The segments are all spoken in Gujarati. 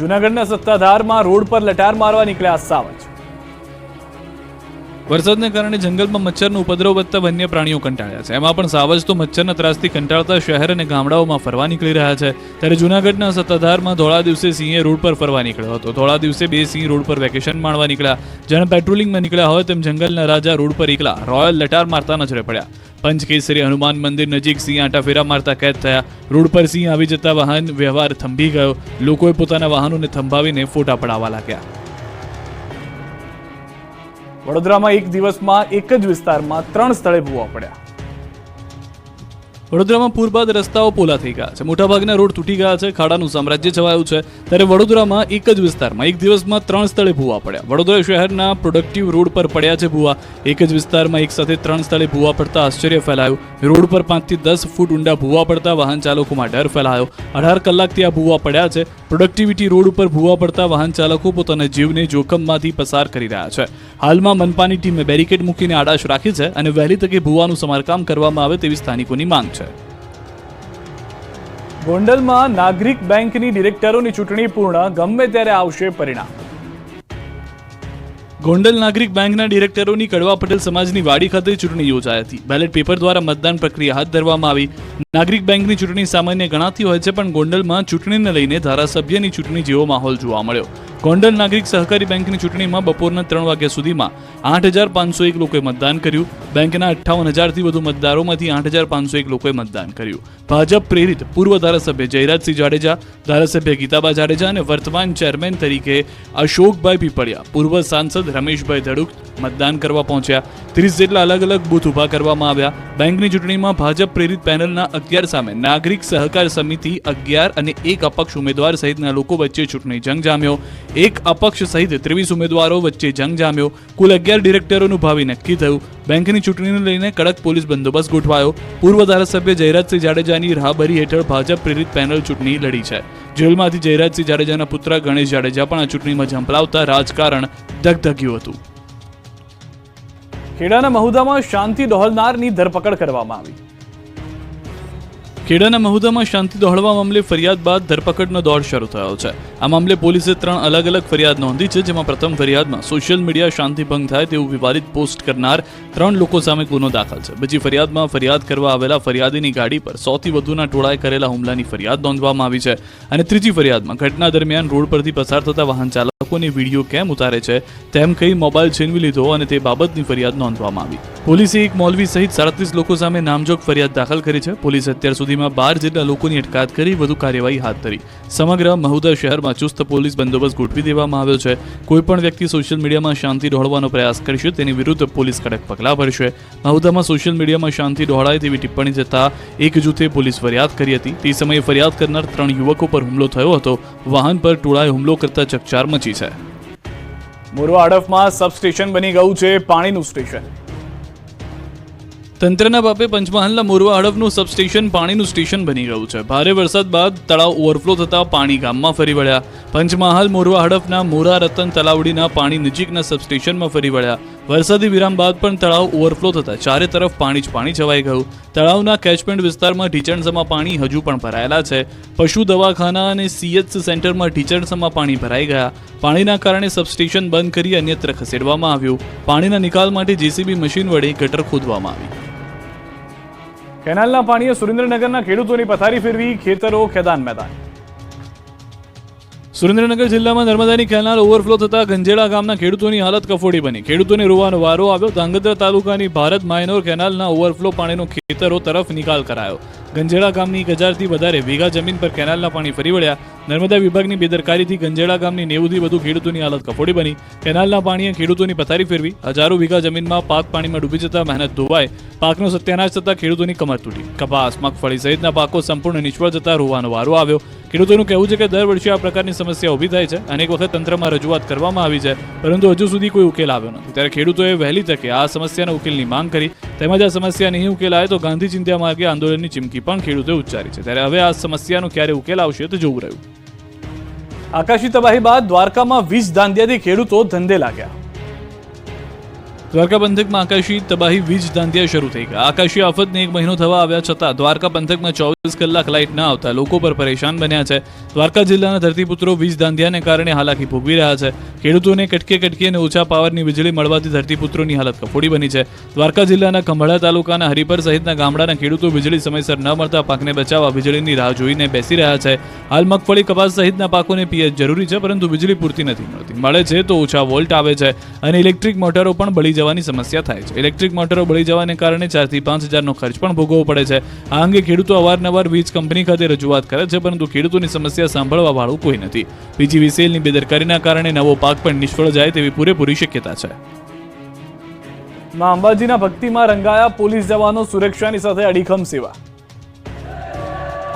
જૂનાગઢના સત્તાધારમાં રોડ પર લટાર મારવા નીકળ્યા સાવજ. વરસાદને કારણે જંગલમાં મચ્છરનો ઉપદ્રવ વધતા વન્ય પ્રાણીઓ કંટાળ્યા છે. એમાં પણ સાવજ તો મચ્છરના ત્રાસથી કંટાળતા શહેર અને ગામડાઓમાં ફરવા નીકળી રહ્યા છે. ત્યારે જૂનાગઢના સત્તાધારમાં ધોળા દિવસે સિંહે રોડ પર ફરવા નીકળ્યો હતો. ધોળા દિવસે બે સિંહ રોડ પર વેકેશન માણવા નીકળ્યા. જેણે પેટ્રોલિંગમાં નીકળ્યા હોય તેમ જંગલના રાજા રોડ પર એકલા રોયલ લટાર મારતા નજરે પડ્યા. પંચકેસરી, હનુમાન મંદિર નજીક સિંહ આંટા ફેરા મારતા કેદ થયા. રોડ પર સિંહ આવી જતા વાહન વ્યવહાર થંભી ગયો. લોકોએ પોતાના વાહનોને થંભાવીને ફોટા પડાવવા લાગ્યા. વડોદરામાં એક દિવસમાં એક જ વિસ્તારમાં ત્રણ સ્થળે ભૂવા પડ્યા. વડોદરામાં પૂર બાદ રસ્તાઓ પોલા થઈ ગયા છે. મોટાભાગના રોડ તૂટી ગયા છે. ખાડાનું સામ્રાજ્ય છવાયું છે. ત્યારે વડોદરામાં એક જ વિસ્તારમાં એક દિવસમાં ત્રણ સ્થળે ભૂવા પડ્યા. વડોદરા શહેરના પ્રોડક્ટિવ રોડ પર પડ્યા છે ભૂવા. એક જ વિસ્તારમાં એક સાથે ત્રણ સ્થળે ભૂવા પડતા આશ્ચર્ય ફેલાયું. રોડ પર પાંચથી દસ ફૂટ ઊંડા ભૂવા પડતા વાહન ચાલકોમાં ડર ફેલાયો. અઢાર કલાકથી આ ભૂવા પડ્યા છે. પ્રોડક્ટિવિટી રોડ ઉપર ભૂવા પડતા વાહન ચાલકો પોતાના જીવને જોખમમાંથી પસાર કરી રહ્યા છે. હાલમાં મનપાની ટીમે બેરિકેડ મૂકીને આડાશ રાખી છે અને વહેલી તકે ભૂવાનું સમારકામ કરવામાં આવે તેવી સ્થાનિકોની માંગ છે. ગોંડલમાં નાગરિક બેંકની ડિરેક્ટરોની ચૂંટણી પૂર્ણ, ગમે ત્યારે આવશે પરિણામ. ગોંડલ નાગરિક બેંકના ડિરેક્ટરોની કડવા પટેલ સમાજની વાડી ખાતે ચૂંટણી યોજાઈ હતી. બેલેટ પેપર દ્વારા મતદાન પ્રક્રિયા હાથ ધરવામાં આવી. નાગરિક બેંકની ચૂંટણી સામાન્ય ગણાતી હોય છે, પણ ગોંડલમાં ચૂંટણીને લઈને ધારાસભ્યની ચૂંટણી જેવો માહોલ જોવા મળ્યો. ગોંડલ નાગરિક સહકારી બેંકની ચૂંટણીમાં બપોરના ત્રણ વાગ્યા સુધીમાં આઠ હજાર પાંચસો એક લોકોએ મતદાન કર્યું. બેંકના અઠ્ઠાવન હજારથી વધુ મતદારોમાંથી આઠ હજાર પાંચસો એક લોકોએ મતદાન કર્યું. ભાજપ પ્રેરિત પૂર્વ ધારાસભ્ય જયરાજસિંહ જાડેજા, ધારાસભ્ય ગીતાબા જાડેજા અને વર્તમાન ચેરમેન તરીકે અશોકભાઈ પીપળિયા, પૂર્વ સાંસદ રમેશભાઈ ધડુક મતદાન કરવા પહોંચ્યા. ત્રીસ જેટલા અલગ અલગ બૂથ ઊભા કરવામાં આવ્યા. બેંકની ચૂંટણીમાં ભાજપ પ્રેરિત પેનલના અગિયાર સામે નાગરિક સહકાર સમિતિ અગિયાર અને એક અપક્ષ ઉમેદવાર સહિતના લોકો વચ્ચે ચૂંટણી જંગ જામ્યો. એક અપક્ષ સહિત ત્રેવીસ ઉમેદવારો વચ્ચે જંગ જામ્યો. કુલ અગિયાર ડિરેક્ટરોનું ભાવિ નક્કી થયું. બેંકની ચૂંટણીને લઈને કડક પોલીસ બંદોબસ્ત ગોઠવાયો. પૂર્વ ધારાસભ્ય જયરાજસિંહ જાડેજાની રાહબરી હેઠળ ભાજપ પ્રેરિત પેનલ ચૂંટણી લડી છે. જેલમાંથી જયરાજસિંહ જાડેજાના પુત્ર ગણેશ જાડેજા પણ આ ચૂંટણીમાં ઝંપલાવતા રાજકારણ ધગધગ્યું હતું. ખેડાના મહુદામાં શાંતિ ડોહલનારની ધરપકડ કરવામાં આવી. ખેડાના મહુદામાં શાંતિ દોહળવા મામલે ફરિયાદ બાદ ધરપકડનો દોડ શરૂ થયો છે. આ મામલે પોલીસે ત્રણ અલગ અલગ ફરિયાદ નોંધી છે, જેમાં પ્રથમ ફરિયાદમાં સોશિયલ મીડિયા શાંતિ ભંગ થાય તેવું વિવાદિત પોસ્ટ કરનાર ત્રણ લોકો સામે ગુનો દાખલ છે. બીજી ફરિયાદમાં ફરિયાદ કરવા આવેલા ફરિયાદીની ગાડી પર સોથી વધુના ટોળાએ કરેલા હુમલાની ફરિયાદ નોંધવામાં આવી છે અને ત્રીજી ફરિયાદમાં ઘટના દરમિયાન રોડ પરથી પસાર થતા વાહન ચાલકોને વીડિયો કેમ ઉતારે છે તેમ કહી મોબાઈલ છીનવી લીધો અને તે બાબતની ફરિયાદ નોંધવામાં આવી. પોલીસે એક મૌલવી સહિત સાડત્રીસ લોકો સામે નામજોગ ફરિયાદ દાખલ કરી છે. પોલીસે અત્યાર સુધીમાં બાર જેટલા લોકોની અટકાયત કરી, વધુ કાર્યવાહી હાથ ધરી. સમગ્ર મહુદા શહેરમાં ચુસ્ત પોલીસ બંદોબસ્ત ગોઠવી દેવામાં આવ્યો છે. કોઈપણ વ્યક્તિ સોશિયલ મીડિયામાં શાંતિ ડહોળવાનો પ્રયાસ કરશે, તેની વિરુદ્ધ પોલીસ કડક પગલાં ભરશે. મહુદામાં સોશિયલ મીડિયામાં શાંતિ ડહોળાય તેવી ટિપ્પણી જતા એક જૂથે પોલીસ ફરિયાદ કરી હતી. તે સમયે ફરિયાદ કરનાર ત્રણ યુવકો પર હુમલો થયો હતો. વાહન પર ટોળાએ હુમલો કરતા ચકચાર મચી છે. મોરવા હડફમાં સબસ્ટેશન બની ગયું છે પાણીનું સ્ટેશન. તંત્રના બાપે પંચમહાલના મોરવા હડફનું સબસ્ટેશન પાણીનું સ્ટેશન બની ગયું છે. ભારે વરસાદ બાદ તળાવ ઓવરફ્લો થતા પાણી ગામમાં ફરી વળ્યા. પંચમહાલ, મોરવા હડફના મોરા, રતન, તલાવડીના પાણી નજીકના સબસ્ટેશનમાં ફરી વળ્યા. વરસાદી વિરામ બાદ પણ તળાવ ઓવરફ્લો થતા ચારે તરફ પાણી જ પાણી છવાઈ ગયું. તળાવના કેચમેન્ટ વિસ્તારમાં ઢીચણસમાં પાણી હજુ પણ ભરાયેલા છે. પશુ દવાખાના અને સીએચસી સેન્ટરમાં ઢીચણસમાં પાણી ભરાઈ ગયા. પાણીના કારણે સબસ્ટેશન બંધ કરી અન્યત્ર ખસેડવામાં આવ્યું. પાણીના નિકાલ માટે જેસીબી મશીન વડે ગટર ખોદવામાં આવી. કેનાલના પાણીએ સુરેન્દ્રનગરના ખેડૂતોની પથારી ફેરવી ખેતરો ખેદાન મેદાન. સુરેન્દ્રનગર જિલ્લામાં નર્મદાની કેનાલ ઓવરફ્લો થતા ગંજેડા ગામના ખેડૂતોની હાલત કફોડી બની. ખેડૂતોને રોવાનો વારો આવ્યો. ધાંગધ્રા તાલુકાની ભારત માયનોર કેનાલના ઓવરફ્લો પાણીનો ખેતરો તરફ નિકાલ કરાયો. ગંજેડા ગામની એક હજારથી વધારે વીઘા જમીન પર કેનાલના પાણી ફરી વળ્યા. નર્મદા વિભાગની બેદરકારીથી ગંજેડા ગામની નેવુંથી વધુ ખેડૂતોની હાલત કફોડી બની. કેનાલના પાણીએ ખેડૂતોની પથારી ફેરવી, હજારો વીઘા જમીનમાં પાક પાણીમાં ડૂબી જતા મહેનત ધોવાય, પાકનો સત્યાનાશ થતા ખેડૂતોની કમર તૂટી. કપાસ, મગફળી સહિતના પાકો સંપૂર્ણ નિષ્ફળ જતા રોવાનો વારો આવ્યો. ખેડૂતોનું કહેવું છે કે દર વર્ષે આ પ્રકારની સમસ્યા ઊભી થાય છે. અનેક વખત તંત્રમાં રજૂઆત કરવામાં આવી છે, પરંતુ હજુ સુધી કોઈ ઉકેલ આવ્યો નથી. ત્યારે ખેડૂતોએ વહેલી તકે આ સમસ્યાના ઉકેલની માંગ કરી. તેમજ આ સમસ્યા નહીં ઉકેલાય તો ગાંધી ચિંતા માર્ગે આંદોલનની ચીમકી પણ ખેડૂતોએ ઉચ્ચારી છે. ત્યારે હવે આ સમસ્યાનો ક્યારે ઉકેલ આવશે તે જોવું રહ્યું. આકાશી તબાહી બાદ દ્વારકામાં વીજ ધાંધિયાથી ખેડૂતો ધંધે લાગ્યા. દ્વારકા પંથકમાં આકાશી તબાહી, વીજ ધાંધિયા શરૂ થઈ ગયા. આકાશી આફતને એક મહિનો થવા આવ્યા છતાં દ્વારકા પંથકમાં ચોવીસ કલાક લાઇટ ન આવતા લોકો પર પરેશાન બન્યા છે. દ્વારકા જિલ્લાના ધરતીપુત્રો વીજ ધાંધિયાને કારણે હાલાકી ભોગવી રહ્યા છે. ખેડૂતોને કટકે કટકી અને ઓછા પાવરની વીજળી મળવાથી ધરતીપુત્રોની હાલત કફોડી બની છે. દ્વારકા જિલ્લાના ખંભાળા તાલુકાના હરિપર સહિતના ગામડાના ખેડૂતો વીજળી સમયસર ન મળતા પાકને બચાવવા વીજળીની રાહ જોઈને બેસી રહ્યા છે. હાલ મગફળી, કપાસ સહિતના પાકોને પીએચ જરૂરી છે, પરંતુ વીજળી પૂરતી નથી મળતી. મળે છે તો ઓછા વોલ્ટ આવે છે અને ઇલેક્ટ્રિક મોટરો પણ બળી જવાની સમસ્યા થાય છે. ઇલેક્ટ્રિક મોટરો બળી જવાને કારણે ચારથી પાંચ હજારનો ખર્ચ પણ ભોગવવો પડે છે. આ અંગે ખેડૂતો અવારનવાર વીજ કંપની ખાતે રજૂઆત કરે છે, પરંતુ ખેડૂતોની સમસ્યા સાંભળવા વાળું કોઈ નથી. પીજીવીસીએલની બેદરકારીના કારણે નવો પાક પણ નિષ્ફળ જાય તેવી પૂરેપૂરી શક્યતા છે. માં અંબાજીના ભક્તિમાં રંગાયા પોલીસ જવાનો સુરક્ષાની સાથે અડીખમ સેવા.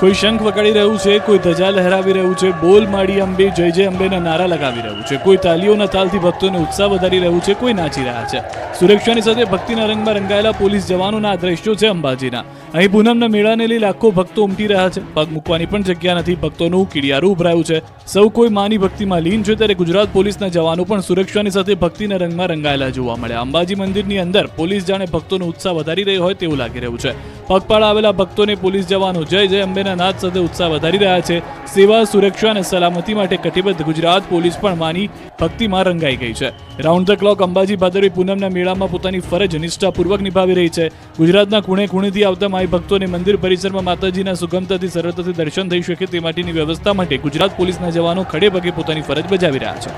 કોઈ શંખ વગાડી રહ્યું છે, કોઈ ધજા લહેરાવી રહ્યું છે, બોલ માડી અંબે, જય જય અંબેના નારા લગાવી રહ્યું છે. કોઈ તાલીઓના તાલથી ભક્તોને ઉત્સાહ વધારી રહ્યું છે, કોઈ નાચી રહ્યા છે. સુરક્ષાની સાથે ભક્તિના રંગમાં રંગાયેલા પોલીસ જવાનોના આ દ્રશ્યો છે અંબાજીના. અહીં પૂનમના મેળાને લઈ લાખો ભક્તો ઉમટી રહ્યા છે. પગ મૂકવાની પણ જગ્યા નથી, ભક્તોનું કીડિયારું ઉભરાયું છે. સૌ કોઈ માની ભક્તિમાં લીન છે, ત્યારે ગુજરાત પોલીસના જવાનો પણ સુરક્ષાની સાથે ભક્તિના રંગમાં રંગાયેલા જોવા મળ્યા. અંબાજી મંદિરની અંદર પોલીસ જાણે ભક્તોનો ઉત્સાહ વધારી રહી હોય તેવું લાગી રહ્યું છે. પગપાળા આવેલા ભક્તોને પોલીસ જવાનો જય જય અંબેના નાદ સાથે ઉત્સાહ વધારી રહ્યા છે. સેવા, સુરક્ષા અને સલામતી માટે કટિબદ્ધ ગુજરાત પોલીસ પણ માની ભક્તિમાં રંગાઈ ગઈ છે. રાઉન્ડ ધ ક્લોક અંબાજી ભાદરવી પૂનમના મેળામાં પોતાની ફરજ નિષ્ઠાપૂર્વક નિભાવી રહી છે. ગુજરાતના ખૂણે ખૂણેથી આવતા માઈ ભક્તોને મંદિર પરિસરમાં માતાજીના સુગમતાથી, સરળતાથી દર્શન થઈ શકે તે માટેની વ્યવસ્થા માટે ગુજરાત પોલીસના જવાનો ખડે પગે પોતાની ફરજ બજાવી રહ્યા છે.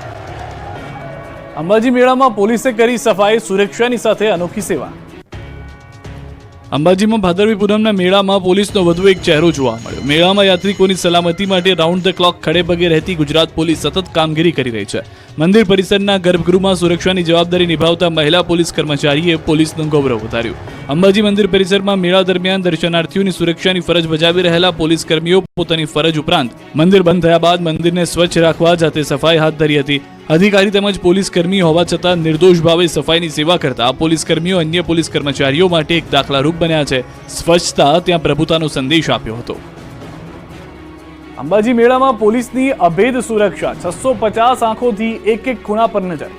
અંબાજી મેળામાં પોલીસે કરી સફાઈ, સુરક્ષાની સાથે અનોખી સેવા. અંબાજીમાં ભાદરવી પૂનમના મેળામાં પોલીસનો વધુ એક ચહેરો જોવા મળ્યો. મેળામાં યાત્રિકોની સલામતી માટે રાઉન્ડ ધ ક્લોક ખડે પગે રહેતી ગુજરાત પોલીસ સતત કામગીરી કરી રહી છે. મંદિર પરિસરના ગર્ભગૃહમાં સુરક્ષાની જવાબદારી નિભાવતા મહિલા પોલીસ કર્મચારીએ પોલીસનું ગૌરવ વધાર્યું. અંબાજી મંદિર પરિસરમાં મેળા દરમિયાન દર્શનાર્થીઓની સુરક્ષાની ફરજ બજાવી રહેલા પોલીસ કર્મીઓ પોતાની ફરજ ઉપરાંત મંદિર બંધ થયા બાદ મંદિરને સ્વચ્છ રાખવા જાતે સફાઈ હાથ ધરી હતી. અધિકારી તેમજ પોલીસ કર્મી હોવા છતાં નિર્દોષ ભાવે સફાઈની સેવા કરતા પોલીસ કર્મીઓ અન્ય પોલીસ કર્મચારીઓ માટે એક દાખલારૂપ બન્યા છે. સ્વચ્છતા ત્યાં પ્રભુતાનો સંદેશ આપ્યો હતો. અંબાજી મેળામાં પોલીસની અભેદ સુરક્ષા છસો પચાસ આંખોથી એક એક ખૂણા પર નજર.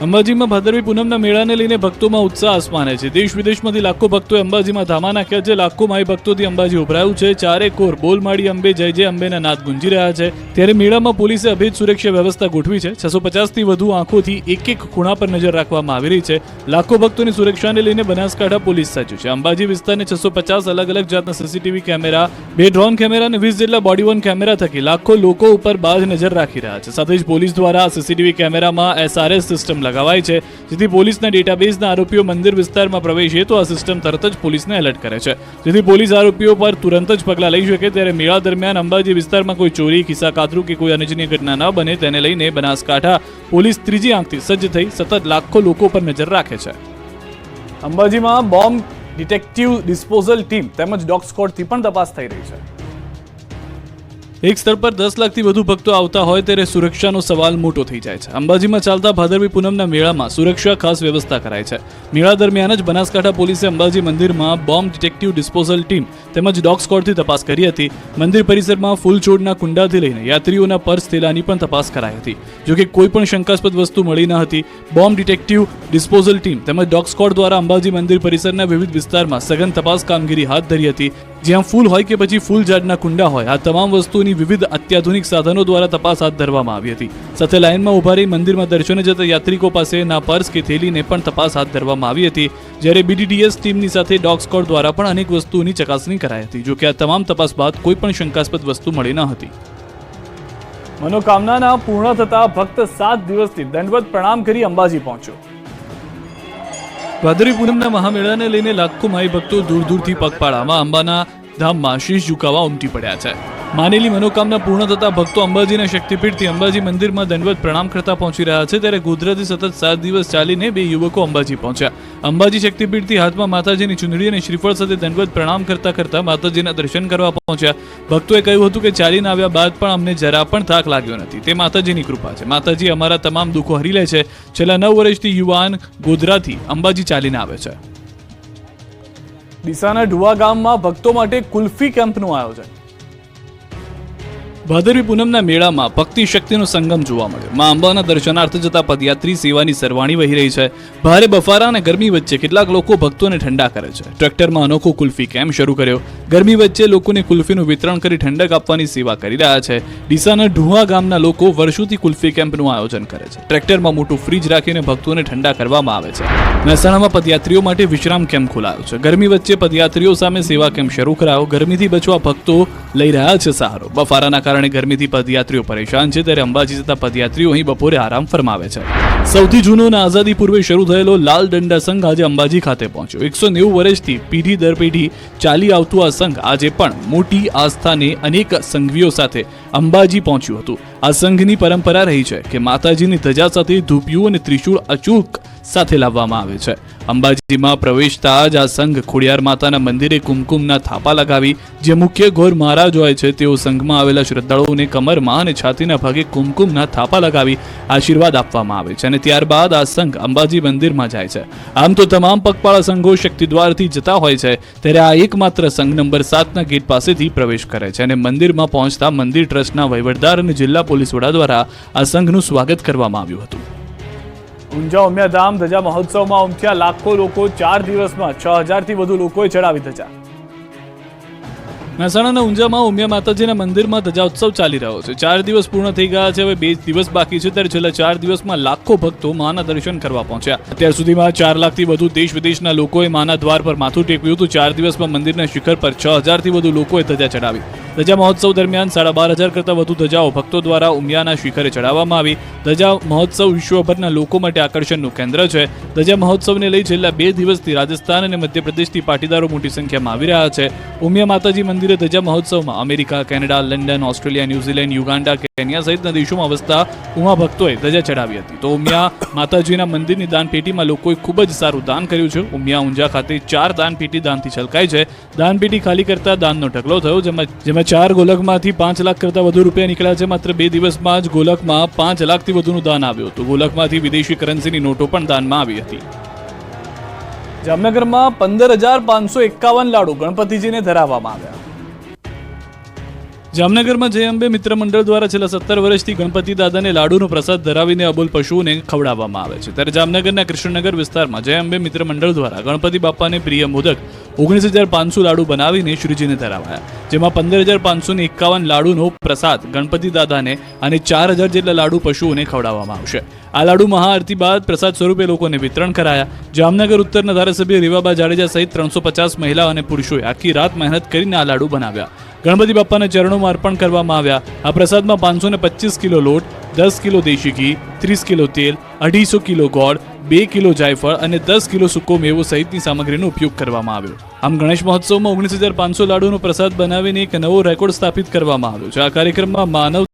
અંબાજીમાં ભાદરવી પૂનમના મેળાને લઈને ભક્તોમાં ઉત્સાહ આસમાને છે. દેશ વિદેશમાંથી લાખો ભક્તોએ અંબાજીમાં ધામા નાખ્યા છે. લાખો માય ભક્તોથી અંબાજી ઉભરાયું છે. ચારે કોર, બોલ માડી અંબે, જય જય અંબેના નાદ ગુંજી રહ્યા છે. ત્યારે મેળામાં પોલીસે અભેદ સુરક્ષા વ્યવસ્થા ગોઠવી છે. છસો પચાસથી વધુ આંખોથી એક એક ખૂણા પર નજર રાખવામાં આવી રહી છે. લાખો ભક્તોની સુરક્ષાને લઈને બનાસકાંઠા પોલીસ સાચું છે. અંબાજી વિસ્તારને છસો પચાસ અલગ અલગ જાતના સીસીટીવી કેમેરા, બે ડ્રોન કેમેરા અને વીસ જેટલા બોડી વન કેમેરા થકી લાખો લોકો ઉપર બાજ નજર રાખી રહ્યા છે. સાથે જ પોલીસ દ્વારા સીસીટીવી કેમેરામાં એસઆરએસ સિસ્ટમ લગાવાય છે, જેથી પોલીસના ડેટાબેઝના આરોપીઓ મંદિર વિસ્તારમાં પ્રવેશે તો આ સિસ્ટમ તરત જ પોલીસને એલર્ટ કરે છે. જેથી પોલીસ આરોપીઓ પર તુરંત જ પગલાં લઈ શકે ત્યારે મેળા દરમિયાન અંબાજી વિસ્તારમાં કોઈ ચોરી, ખિસ્સા કાતરું કે કોઈ અનિચ્છનીય ઘટના ન બને તેને લઈને બનાસકાંઠા પોલીસ ત્રીજી આંખથી સજ્જ થઈ સતત લાખો લોકો પર નજર રાખે છે. અંબાજીમાં બોમ્બ ડિટેક્ટિવ ડિસ્પોઝલ ટીમ તેમજ ડોગ સ્કોડથી પણ તપાસ થઈ રહી છે. એક સ્થળ પર દસ લાખથી વધુ ભક્તો આવતા હોય ત્યારે સુરક્ષાનો સવાલ મોટો થઈ જાય છે. અંબાજીમાં ચાલતા ભાદરવી પૂનમના મેળામાં સુરક્ષા ખાસ વ્યવસ્થા કરાય છે. મેળા દરમિયાન જ બનાસકાંઠા પોલીસે અંબાજી મંદિરમાં બોમ્બ ડિટેક્ટિવ ડિસ્પોઝલ ટીમ તેમજ ડોગ સ્કોડથી તપાસ કરી હતી. મંદિર પરિસરમાં ફૂલ છોડના કુંડાથી લઈને યાત્રીઓના પર્સ, થેલાની પણ તપાસ કરાઈ હતી. જોકે કોઈ પણ શંકાસ્પદ વસ્તુ મળી ન હતી, બોમ્બ ડિટેક્ટિવ ડિસ્પોઝલ ટીમ તેમજ ડોગ સ્કોડ દ્વારા અંબાજી મંદિર પરિસરના વિવિધ વિસ્તારમાં સઘન તપાસ કામગીરી હાથ ધરી હતી. જ્યાં ફૂલ હોય કે પછી ફૂલ ઝાડના કુંડા હોય, આ તમામ વસ્તુની વિવિધ અત્યાધુનિક સાધનો દ્વારા તપાસ હાથ ધરવામાં આવી હતી. સાથે લાઇનમાં ઊભા રહી મંદિરમાં દર્શને જતા યાત્રિકો પાસે ના પર્સ કે થેલીને પણ તપાસ હાથ ધરવામાં આવી હતી. જ્યારે બીડીડીએસ ટીમની સાથે ડોગ સ્કોડ દ્વારા પણ અનેક વસ્તુઓની ચકાસણી કરાઈ હતી, જોકે આ તમામ તપાસ બાદ કોઈ પણ શંકાસ્પદ વસ્તુ મળી ન હતી. મનોકામનાના પૂર્ણ થતા ભક્ત સાત દિવસથી દંડવત પ્રણામ કરી અંબાજી પહોંચ્યો. ભાદરવી પૂનમના મહામેળાને લઈને લાખો માઈ ભક્તો દૂર દૂરથી પગપાળામાં અંબાના ધામમાં શીશ ઝુકાવા ઉમટી પડ્યા છે. માનેલી મનોકામના પૂર્ણ થતા ભક્તો અંબાજીના શક્તિપીઠથી અંબાજી મંદિરમાં દંડવત પ્રણામ કરતા પહોંચી રહ્યા છે ત્યારે ગોધરાથી સતત સાત દિવસ ચાલીને બે યુવકો અંબાજી પહોંચ્યા. અંબાજી શક્તિપીઠથી હાથમાં માતાજીની ચુંદડી અને શ્રીફળ સાથે દંડવત પ્રણામ કરતા કરતા માતાજીના દર્શન કરવા પહોંચ્યા. ભક્તોએ કહ્યું હતું કે ચાલીને આવ્યા બાદ પણ અમને જરા પણ થાક લાગ્યો નથી. તે માતાજીની કૃપા છે. માતાજી અમારા તમામ દુઃખો હરી લે છે. છેલ્લા નવ વર્ષથી યુવાન ગોધરાથી અંબાજી ચાલીને આવે છે. ડીસાના ઢુવા ગામમાં ભક્તો માટે કુલ્ફી કેમ્પનું આયોજન. ભાદરવી પૂનમના મેળામાં ભક્તિ શક્તિનો સંગમ જોવા મળ્યો. માં અંબાના દર્શનાર્થે જતા પદયાત્રી સેવાની સરવાણી વહી રહી છે. ભારે બફારા અને ગરમી વચ્ચે કેટલાક લોકો ભક્તોને ઠંડા કરે છે. ટ્રેક્ટરમાં અનોખો કુલ્ફી કેમ્પ શરૂ કર્યો. ગરમી વચ્ચે લોકોને કુલ્ફીનું વિતરણ કરી ઠંડક આપવાની સેવા કરી રહ્યા છે. ડીસાના ઢુવા ગામના લોકો વર્ષોથી કુલ્ફી કેમ્પનું આયોજન કરે છે. ટ્રેક્ટરમાં મોટું ફ્રીજ રાખીને ભક્તોને ઠંડા કરવામાં આવે છે. મહેસાણામાં પદયાત્રીઓ માટે વિશ્રામ કેમ્પ ખોલાયો છે. ગરમી વચ્ચે પદયાત્રીઓ સામે સેવા કેમ્પ શરૂ કરાયો. ગરમીથી બચવા ભક્તો લઈ રહ્યા છે સહારો. બફારાના કારણે ગરમીથી પદયાત્રીઓ પરેશાન છે, ત્યારે અંબાજી જતા પદયાત્રીઓ અહીં બપોરે આરામ ફરમાવે છે. સૌથી જૂનો અને આઝાદી પૂર્વે શરૂ થયેલો લાલ દંડા સંઘ આજે અંબાજી ખાતે પહોંચ્યો. એકસો નેવું વર્ષથી પેઢી દર પેઢી ચાલી આવતું આ સંઘ આજે પણ મોટી આસ્થાને અનેક સંઘવીઓ સાથે અંબાજી પહોંચ્યું હતું. આ સંઘની પરંપરા રહી છે કે માતાજીની ધજા સાથે ધૂપિયું અને ત્રિશૂળ અચૂક સાથે લાવવામાં આવે છે. અંબાજીમાં પ્રવેશતા જ આ સંઘ ખોડિયાર માતાના મંદિરે કુમકુમના થાપા લગાવી, જે મુખ્ય ગોર મહારાજ હોય છે, તેઓ સંઘમાં આવેલા શ્રદ્ધાળુઓને કમરમાં અને છાતીના ભાગે કુમકુમના થાપા લગાવી આશીર્વાદ આપવામાં આવે છે અને ત્યારબાદ આ સંઘ અંબાજી મંદિરમાં જાય છે. આમ તો તમામ પગપાળા સંઘો શક્તિદ્વારથી જતા હોય છે, ત્યારે આ એકમાત્ર સંઘ નંબર સાતના ગેટ પાસેથી પ્રવેશ કરે છે અને મંદિરમાં પહોંચતા મંદિર ટ્રસ્ટના વહીવટદાર અને જિલ્લા પોલીસ વડા દ્વારા આ સંઘનું સ્વાગત કરવામાં આવ્યું હતું. ઊંઝા ઉમિયાધામ ધજા મહોત્સવમાં ઉમટ્યા લાખો લોકો ચાર દિવસમાં છ હજારથી વધુ લોકોએ ચડાવી ધજા. મહેસાણાના ઊંઝામાં ઉમિયા માતાજીના મંદિરમાં ધજાઉત્સવ ચાલી રહ્યો છે. ચાર દિવસ પૂર્ણ થઈ ગયા છે હવે બે દિવસ બાકી છે ત્યારે છેલ્લા ચાર દિવસમાં લાખો ભક્તો માના દર્શન કરવા પહોંચ્યા. અત્યાર સુધીમાં ચાર લાખથી વધુ દેશ વિદેશના લોકોએ માના દ્વાર પર માથું ટેક્યું હતું. ચાર દિવસમાં મંદિરના શિખર પર છ હજારથી વધુ લોકોએ ધજા ચડાવી. ધજા મહોત્સવ દરમિયાન સાડા બાર હજાર કરતાં વધુ ધજાઓ ભક્તો દ્વારા ઉમિયાના શિખરે ચડાવવામાં આવી. ધજા મહોત્સવ વિશ્વભરના લોકો માટે આકર્ષણનું કેન્દ્ર છે. ધજા મહોત્સવને લઈ છેલ્લા બે દિવસથી રાજસ્થાન અને મધ્યપ્રદેશથી પાટીદારો મોટી સંખ્યામાં આવી રહ્યા છે. ઉમિયા માતાજી મંદિરે ધજા મહોત્સવમાં America, Canada, London, Australia, New Zealand, Uganda, Kenya સહિતના દેશોમાં વસતા ઉમા ભક્તોએ ધજા ચડાવી હતી. તો ઉમિયા માતાજીના મંદિરની દાનપેટીમાં લોકોએ ખૂબ જ સારું દાન કર્યું છે. ઉમિયા ઊંઝા ખાતે ચાર દાનપેટી દાનથી છલકાય છે. દાનપેટી ખાલી કરતા દાનનો ઢગલો થયો, જેમાં જેમાં ચાર ગોલકમાંથી પાંચ લાખ કરતાં વધુ રૂપિયા નીકળ્યા છે. માત્ર બે દિવસમાં જ ગોલકમાં પાંચ લાખથી વધુનું દાન આવ્યું હતું. ગોલકમાંથી વિદેશી કરન્સીની નોટો પણ દાનમાં આવી હતી. જામનગરમાં પંદર હજાર પાંચસો એકાવન લાડુ ગણપતિજીને ધરાવવામાં આવ્યા. જામનગરમાં જયંબે મિત્ર મંડળ દ્વારા છેલ્લા સત્તર વર્ષથી ગણપતિ દાદાને લાડુનો પ્રસાદ ધરાવીને અબોલ પશુઓને ખવડાવવામાં આવે છે. ત્યારે જામનગરના કૃષ્ણનગર વિસ્તારમાં જય અંબે મિત્ર મંડળ દ્વારા ગણપતિ બાપાને પ્રિય મોદક ઓગણીસ હજાર પાંચસો લાડુ બનાવીને શ્રીજીને ધરાવાયા. જેમાં પંદર હજાર પાંચસો ને એકાવન લાડુનો પ્રસાદ ગણપતિ દાદાને અને ચાર હજાર જેટલા લાડુ પશુઓને ખવડાવવામાં આવશે. આ લાડુ મહાઆરતી બાદ પ્રસાદ સ્વરૂપે લોકોને વિતરણ કરાયા. જામનગર ઉત્તરના ધારાસભ્ય રીવાબા જાડેજા સહિત ત્રણસો પચાસ મહિલા અને પુરુષોએ આખી રાત મહેનત કરીને આ લાડુ બનાવ્યા. ગણપતિ બાપ્પાને ચરણોમાં અર્પણ કરવામાં આવ્યા. આ પ્રસાદમાં પાંચસો ને પચીસ કિલો લોટ, દસ કિલો દેશી ઘી, ત્રીસ કિલો તેલ, અઢીસો કિલો ગોળ, બે કિલો જાયફળ અને દસ કિલો સૂકો મેવો સહિતની સામગ્રીનો ઉપયોગ કરવામાં આવ્યો. આમ ગણેશ મહોત્સવમાં ઓગણીસ હજાર પાંચસો લાડુનો પ્રસાદ બનાવીને એક નવો રેકોર્ડ સ્થાપિત કરવામાં આવ્યો છે. આ કાર્યક્રમમાં માનવ